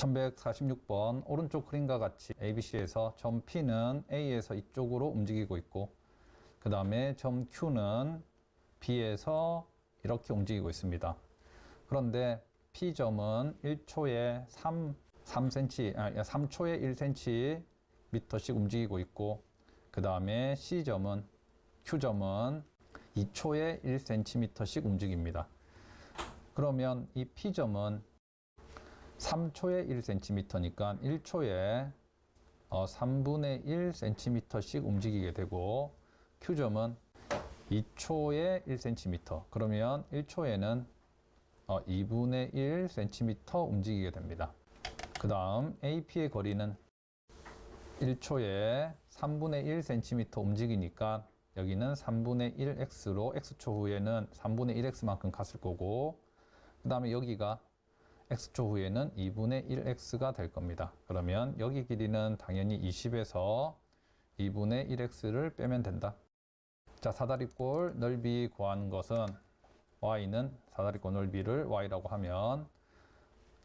1146번 오른쪽 그림과 같이 ABC에서 점 P는 A에서 이쪽으로 움직이고 있고 그 다음에 점 Q는 B에서 이렇게 움직이고 있습니다. 그런데 P점은 1초에 3, 3cm, 아, 3초에 1cm씩 움직이고 있고 그 다음에 C점은 Q점은 2초에 1cm씩 움직입니다. 그러면 이 P점은 3초에 1cm니까 1초에 어, 3분의 1cm씩 움직이게 되고 Q점은 2초에 1cm 그러면 1초에는 어, 2분의 1cm 움직이게 됩니다. 그 다음 AP의 거리는 1초에 3분의 1cm 움직이니까 여기는 3분의 1x로 x초 후에는 3분의 1x만큼 갔을 거고 그 다음에 여기가 x초 후에는 2분의 1x가 될 겁니다. 그러면 여기 길이는 당연히 20에서 2분의 1x를 빼면 된다. 자, 사다리꼴 넓이 구하는 것은 y는 사다리꼴 넓이를 y라고 하면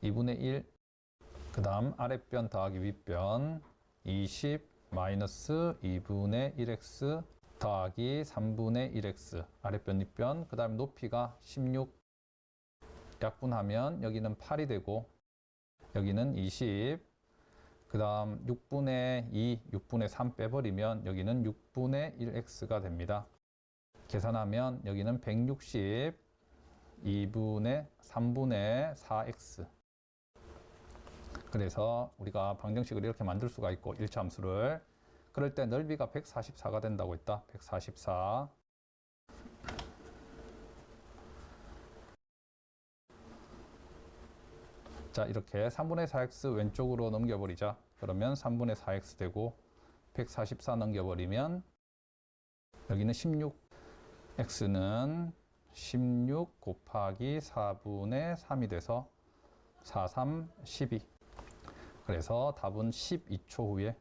2분의 1, 그 다음 아랫변 더하기 윗변 20 마이너스 2분의 1x 더하기 3분의 1x 아랫변 윗변 그 다음에 높이가 16 약분하면 여기는 8이 되고 여기는 20 그 다음 6분의 2, 6분의 3 빼버리면 여기는 6분의 1x가 됩니다. 계산하면 여기는 160 2분의 3분의 4x 그래서 우리가 방정식을 이렇게 만들 수가 있고 1차 함수를 그럴 때 넓이가 144가 된다고 했다. 144 자 이렇게 3분의 4x 왼쪽으로 넘겨버리자. 그러면 3분의 4x 되고 144 넘겨버리면 여기는 16 x는 16 곱하기 4분의 3이 돼서 4, 3, 12 그래서 답은 12초 후에